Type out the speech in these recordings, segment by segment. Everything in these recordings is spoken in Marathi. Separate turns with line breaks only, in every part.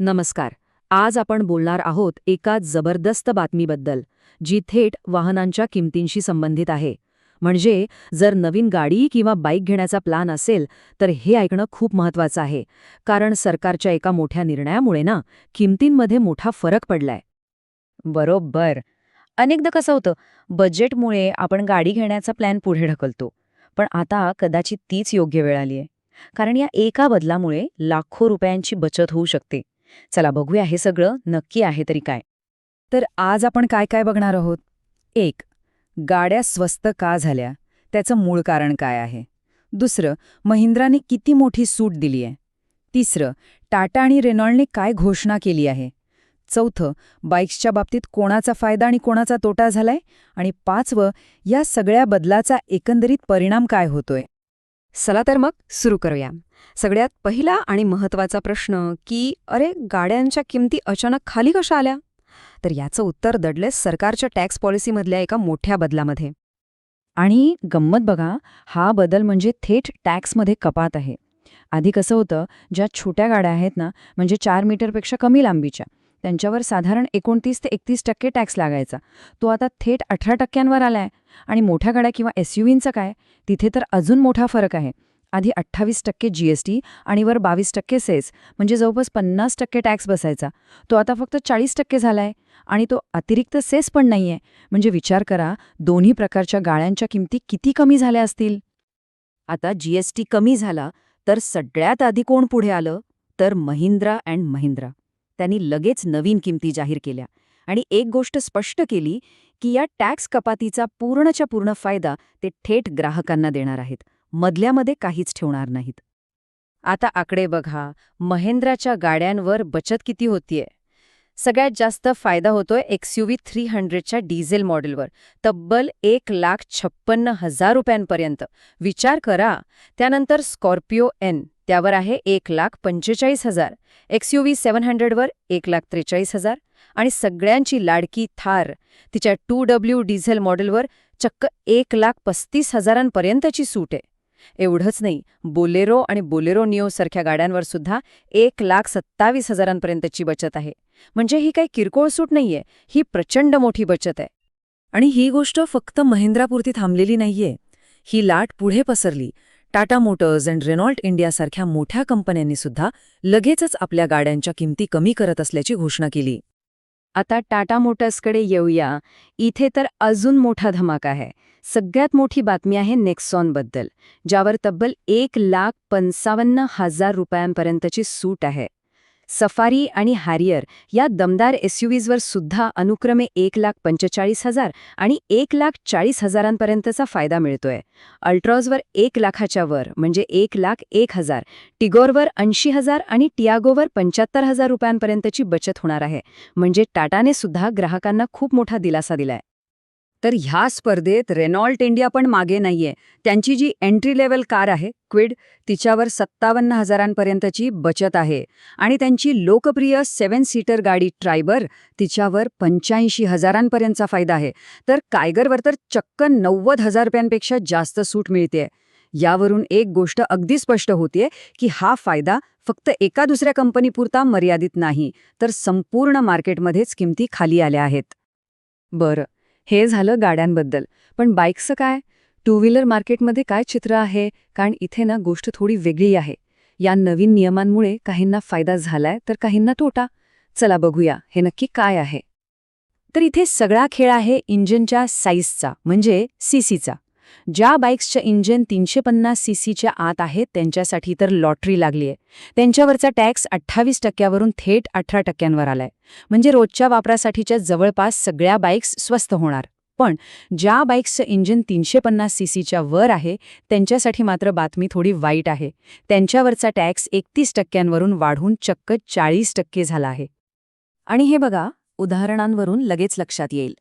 नमस्कार. आज आपण बोलणार आहोत एका जबरदस्त बातमीबद्दल जी थेट वाहनांच्या किमतींशी संबंधित आहे. म्हणजे जर नवीन गाडी किंवा बाईक घेण्याचा प्लान असेल तर हे ऐकणं खूप महत्वाचं आहे. कारण सरकारच्या एका मोठ्या निर्णयामुळे ना किमतींमध्ये मोठा फरक पडलाय.
बरोबर. अनेकदा कसं होतं बजेटमुळे आपण गाडी घेण्याचा प्लॅन पुढे ढकलतो. पण आता कदाचित तीच योग्य वेळ आली आहे कारण या एका बदलामुळे लाखो रुपयांची बचत होऊ शकते. चला बघूया हे सगळं नक्की आहे तरी काय.
तर आज आपण काय काय बघणार आहोत? एक गाड्या स्वस्त का झाल्या? त्याचं मूळ कारण काय आहे? दुसरं महिंद्राने किती मोठी सूट दिली आहे? तिसरं टाटा आणि रेनॉल्डने काय घोषणा केली आहे? चौथं बाईक्सच्या बाबतीत कोणाचा फायदा आणि कोणाचा तोटा झालाय? आणि पाचवं या सगळ्या बदलाचा एकंदरीत परिणाम काय होतोय? चला तर मग सुरू करूया. सगळ्यात पहिला आणि महत्त्वाचा प्रश्न की अरे गाड्यांच्या किमती अचानक खाली कशा आल्या? तर याचं उत्तर दडले सरकारच्या टॅक्स पॉलिसीमधल्या एका मोठ्या बदलामध्ये.
आणि गंमत बघा हा बदल म्हणजे थेट टॅक्समध्ये कपात आहे. आधी कसं होतं ज्या छोट्या गाड्या आहेत ना म्हणजे चार मीटरपेक्षा कमी लांबीच्या. त्यांच्यावर साधारण एकोणतीस ते एकतीस टक्के टॅक्स लागायचा. तो आता थेट अठरा टक्क्यांवर आलाय. आणि मोठ्या गाड्या किंवा एसयूव्हींचं काय? तिथे तर अजून मोठा फरक आहे. आधी अठ्ठावीस टक्के जीएसटी आणि वर बावीस टक्के सेस म्हणजे जवळपास पन्नास टक्के टॅक्स बसायचा. तो आता फक्त चाळीस टक्के झालाय. आणि तो अतिरिक्त सेस पण नाहीये. म्हणजे विचार करा दोन्ही प्रकारच्या गाळ्यांच्या किमती किती कमी झाल्या असतील?
आता जीएसटी कमी झाला तर सगळ्यात आधी कोण पुढे आलं? तर महिंद्रा अँड महिंद्रा. त्यांनी लगेच नवीन किमती जाहीर केल्या. आणि एक गोष्ट स्पष्ट केली की या टॅक्स कपातीचा पूर्णच्या पूर्ण फायदा ते थेट ग्राहकांना देणार आहेत. मधल्यामध्ये काहीच ठेवणार नाहीत. आता आकडे बघा. महेंद्राच्या गाड्यांवर बचत किती होतीये? सगळ्यात जास्त फायदा होतोय एक्सयूव्ही थ्री हंड्रेडच्या डिझेल मॉडेलवर. तब्बल एक लाख छप्पन्न हजार रुपयांपर्यंत. विचार करा. त्यानंतर स्कॉर्पिओ एन. त्यावर आहे एक लाख पंचेचाळीस हजार. एक्सयूव्ही सेवन हंड्रेडवर एक लाख त्रेचाळीस हजार. आणि सगळ्यांची लाडकी थार तिच्या टू डब्ल्यू डिझेल मॉडेलवर चक्क एक लाख पस्तीस हजारांपर्यंतची सूट आहे. एवढंच नाही बोलेरो आणि बोलेरो निओ सारख्या गाड्यांवर सुद्धा एक लाख सत्तावीस हजारांपर्यंतची बचत आहे. म्हणजे ही काही किरकोळ सूट नाहीये ही प्रचंड मोठी बचत आहे. आणि ही गोष्ट फक्त महिंद्रापुरती थांबलेली नाहीये. ही लाट पुढे पसरली. टाटा मोटर्स अँड रेनॉल्ट इंडियासारख्या मोठ्या कंपन्यांनी सुद्धा लगेचच आपल्या गाड्यांच्या किमती कमी करत असल्याची घोषणा केली. आता टाटा मोटर्सकडे येऊया. इथे तर अजून मोठा धमाका आहे. सगळ्यात मोठी बातमी आहे नेक्सॉनबद्दल ज्यावर तब्बल एक लाख पंचावन्न हजार रुपयांपर्यंतची सूट आहे. सफारी आणि हॅरियर या दमदार एसयूव्हीजवर सुद्धा अनुक्रमे एक लाख पंचेचाळीस हजार आणि एक लाख चाळीस हजारांपर्यंतचा फायदा मिळतोय. अल्ट्रॉजवर एक लाखाच्या वर म्हणजे एक लाख एक हजार टिगोरवर ऐंशी हजार आणि टियागोवर पंच्याहत्तर हजार रुपयांपर्यंतची बचत होणार आहे. म्हणजे टाटाने सुद्धा ग्राहकांना खूप मोठा दिलासा दिलाय. तर ह्या स्पर्धेत रेनॉल्ट इंडिया पण मागे नाहीये. त्यांची जी एंट्री लेवल कार आहे क्विड तिच्यावर सत्तावन्न हजारांपर्यंतची बचत आहे. आणि त्यांची लोकप्रिय सेवन सीटर गाडी ट्रायबर तिच्यावर पंच्याऐंशी हजारांपर्यंतचा फायदा आहे. तर कायगरवर तर चक्क नव्वद हजार रुपयांपेक्षा जास्त सूट मिळते यावरून एक गोष्ट अगदी स्पष्ट होतीये की हा फायदा फक्त एका दुसऱ्या कंपनीपुरता मर्यादित नाही तर संपूर्ण मार्केटमध्येच किमती खाली आल्या आहेत. बरं. हे झालं गाड्यांबद्दल. पण बाईक्सचं काय? टू व्हीलर मार्केटमध्ये काय चित्र आहे? कारण इथे ना गोष्ट थोडी वेगळी आहे. या नवीन नियमांमुळे काहींना फायदा झालाय तर काहींना तोटा. चला बघूया हे नक्की काय आहे? तर इथे सगळा खेळ आहे इंजिनच्या साईजचा म्हणजे सीसीचा. ज्या बाईक्सचं इंजिन तीनशे पन्नास सी सीच्या आत आहेत त्यांच्यासाठी तर लॉटरी लागलीय. त्यांच्यावरचा टॅक्स अठ्ठावीस टक्क्यावरून थेट अठरा टक्क्यांवर आलाय. म्हणजे रोजच्या वापरासाठीच्या जवळपास सगळ्या बाईक्स स्वस्त होणार. पण ज्या बाईक्सचं इंजिन तीनशे पन्नास सीसीच्या वर आहे त्यांच्यासाठी मात्र बातमी थोडी वाईट आहे. त्यांच्यावरचा टॅक्स एकतीस टक्क्यांवरून वाढून चक्क चाळीस टक्के झाला आहे. आणि हे बघा उदाहरणांवरून लगेच लक्षात येईल.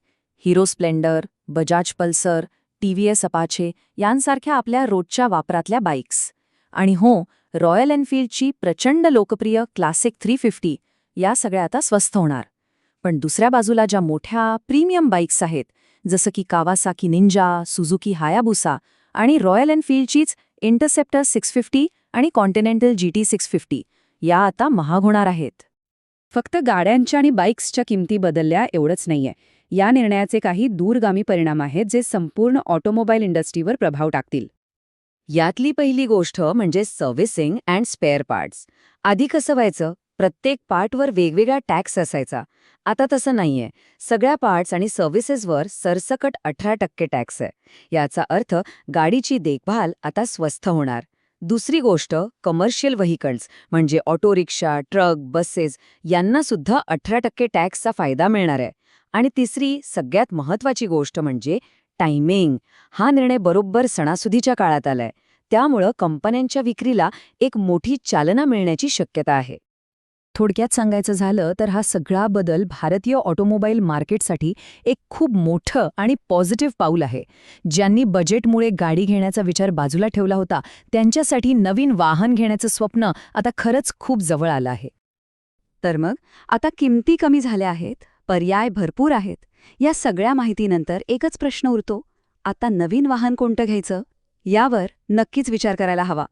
Hero Splendor Bajaj Pulsar TVS Apache यांसारख्या आपल्या रोजच्या वापरातल्या बाईक्स. आणि हो रॉयल एनफिल्डची प्रचंड लोकप्रिय क्लासिक थ्री फिफ्टी या सगळ्या आता स्वस्त होणार. पण दुसऱ्या बाजूला ज्या मोठ्या प्रीमियम बाईक्स आहेत जसं की कावासाकी निंजा सुझुकी हायाबुसा आणि रॉयल एनफिल्डचीच इंटरसेप्टर सिक्स फिफ्टी आणि Continental G T six fifty या आता महाग होणार आहेत.
फक्त गाड्यांच्या आणि बाईक्सच्या किमती बदलल्या एवढंच नाहीये. या निर्णयाचे काही दूरगामी परिणाम आहेत जे संपूर्ण ऑटोमोबाईल इंडस्ट्रीवर प्रभाव टाकतील.
यातली पहिली गोष्ट म्हणजे सर्व्हिसिंग अँड स्पेअर पार्ट्स. आधी कसं व्हायचं? प्रत्येक पार्टवर वेगवेगळा टॅक्स असायचा. आता तसं नाहीये. सगळ्या पार्ट्स आणि सर्व्हिसेसवर सरसकट अठरा टक्के टॅक्स आहे. याचा अर्थ गाडीची देखभाल आता स्वस्थ होणार. दुसरी गोष्ट कमर्शियल व्हेकल्स म्हणजे ऑटो रिक्षा ट्रक बसेस यांना सुद्धा अठरा टक्के टॅक्सचा फायदा मिळणार आहे. आणि तिसरी सगळ्यात महत्वाची गोष्ट म्हणजे टायमिंग हा निर्णय बरोबर सणासुदीच्या काळात आलाय. त्यामुळं कंपन्यांच्या विक्रीला एक मोठी चालना मिळण्याची शक्यता आहे.
थोडक्यात सांगायचं झालं तर हा सगळा बदल भारतीय ऑटोमोबाईल मार्केटसाठी एक खूप मोठं आणि पॉझिटिव्ह पाऊल आहे. ज्यांनी बजेटमुळे गाडी घेण्याचा विचार बाजूला ठेवला होता त्यांच्यासाठी नवीन वाहन घेण्याचं स्वप्न आता खरंच खूप जवळ आलं आहे.
तर मग आता किमती कमी झाल्या आहेत? पर्याय भरपूर आहेत. या सगळ्या माहितीनंतर एकच प्रश्न उरतो आता नवीन वाहन कोणतं घ्यायचं? यावर नक्कीच विचार करायला हवा.